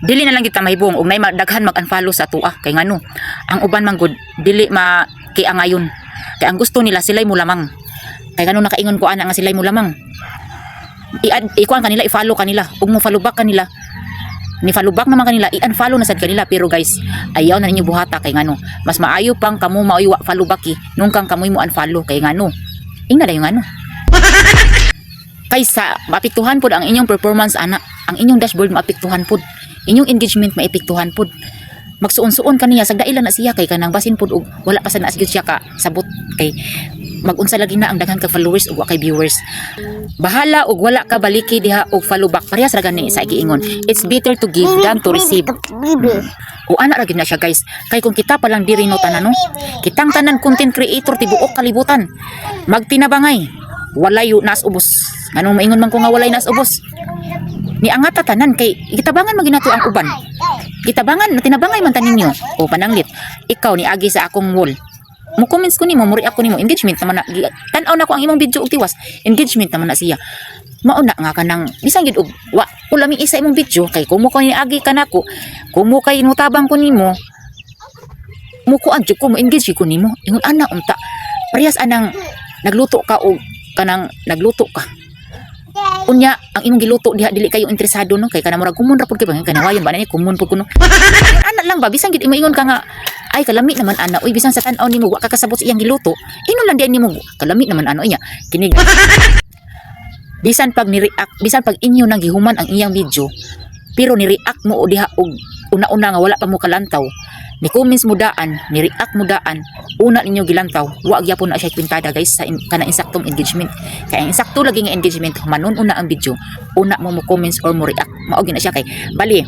dili na lang kita mahibong ug nay daghan mag-unfollow sa tuwa. Kay ngano ang uban man gud dili ma kay angayon kay ang gusto nila sila'y mo lamang kay ngano nakaingon ko ana nga sila'y mo lamang i-add ikuan kanila i-follow kanila. Ug mo follow back kanila. Ni follow back naman kanila i-unfollow na sad kanila. Pero guys ayaw na ninyo buhata. Kay ngano mas maayo pang kamo mao follow back eh, nung kang kamoy mo unfollow kay ngano ingna na yung ano kaysa maapektuhan pod ang inyong performance ana. Ang inyong dashboard maapektuhan pod inyong engagement maapektuhan pod magsuon-suon kaniya sagda ila na siya kay kanang basin pod og wala pa sa naasgyud siya ka sabot kay magunsa lagi na ang daghan ka followers ug kay viewers. Bahala og wala ka baliki diha og follow back. Parehas ra gani sa giingon it's better to give than to receive. O ana ra na siya guys. Kay kung kita pa lang diri no tanan no? Kitang tanan content creator tibuok kalibutan. Magtinabangay. Walay nas ubos. Nganong maingon man ko nga walay nas ubos ni angat ta tanan kay kitabangan maginato ang uban. Kitabangan natinabangay man taninyo o pananglit. Ikaw ni agi sa akong wall. Mo comments ko nimo muri ako nimo. Engagement naman na tan-aw na ko ang imong video og tiwas. Engagement naman na siya. Mauna nga kanang bisan gid og wa ulami isa imong video kay kumo ko ni agi kanako kumo kay nutabang ko nimo mo ko adyo ko mo engage ko nimo. Ingon ana unta parehas anang nagluto ka og kanang nagluto ka unya ang imong giluto diha dili kayo interesado no? Kay kana murag kumun ra pud kay bangin kanawayon ba na ni? Kumun pud kuno. Ana lang ba? Bisan gid ingon ka nga ay kalami naman ana. Uy bisan sa tan-aw nimo wa ka kasabot sa iyang giluto. Ino lang diyan nimo kalami naman ano inya kinig. Bisan pag ni-react bisan pag inyo nang gihuman ang iyang video pero ni-react mo o diha og una-una nga wala pa mo kalantaw. Ni comments mo daan ni react mo daan una ninyo gilantaw. Wa gyapon na siya kwintada guys sa in, kana insaktong engagement. Kaya ang insakto lagi nga engagement manon una ang video. Una mo mo comments or mo react. Mao na siya kay bali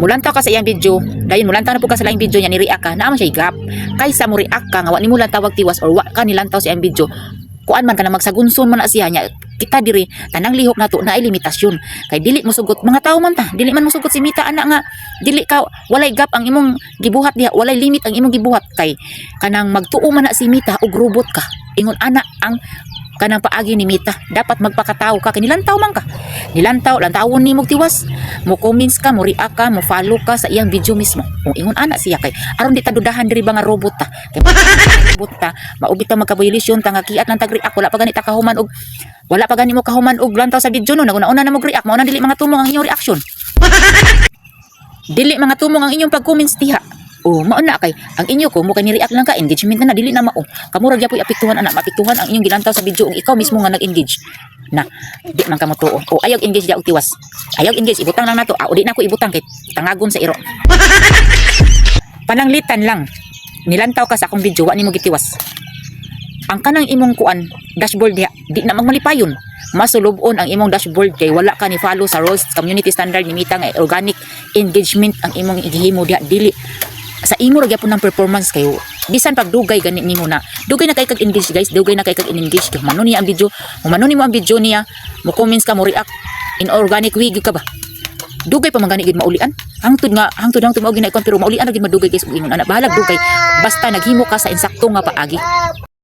mulantaw ka sa iyang video. Dayon mulantaw na po ka sa laing video niya ni react ka. Naman siya gap kaysa mo react ka nga wa nimo lang tawag tiwas or wa ka nilantaw sa iyang video kuan man ka na magsagunson man siya nya kita diri tanang lihok nato na ay limitasyon. Kay dili mo sugot mga tao man ta dili man mo sugot si Mita ana nga dili ka walay gap ang imong gibuhat diha walay limit ang imong gibuhat. Kay kanang magtuo man na si Mita og robot ka. Ingon ana ang kanang paagi ni Mita. Dapat magpakatao ka kay nilantaw man ka. Nilantaw lantawon og tiwas. Mo comments ka mo react ka mo follow ka sa iyang video mismo. O ingon ana siya kay aron di ta dudahan diri ba nga robot ta. Robot ta maugit ta magkaboyulisyon ta nga kiat lang tag react wala pa ganita kahuman og wala pa gani mo kahuman og lantaw sa video no. Naguna-una na mo react mao na dili mga tumong ang inyong reaction dili mga tumong ang inyong pag-comments diha Oh, mao na kay ang inyo ko mo kay ni-react lang ka engagement na na dili na mao. Kamo ra gyapon apektuhan ana mapektuhan ang inyong gilantaw sa video ug ikaw mismo nga nag-engage. Na, di man kamo tuo. O ayaw engage og tiwas. Ayaw engage ibutang lang nato. Ah, di na ko ibutang kay tangagon sa iro. Pananglitan lang. Nilantaw ka sa akong video wa nimo gitiwas. Ang kanang imong kuan dashboard diha di na magmalipayon. Masulubon ang imong dashboard kay wala ka ni follow sa rules community standard ni Mita nga organic engagement ang imong igihimo diha dili sa imo ra gyapon ng performance kayo. Bisan pag dugay gani nimo na. Dugay na kay kag engage guys. Dugay na kay kag engage kay manon niya ang video. Mo manon nimo ang video niya. Mo comments ka mo react. In organic way ka ba? Dugay pa mangani gid maulian. Hangtod nga hangtod hangtod mao ginay kon pero maulian ra gid madugay guys. Ug ingon ana bahalag dugay. Basta naghimo ka sa insakto nga paagi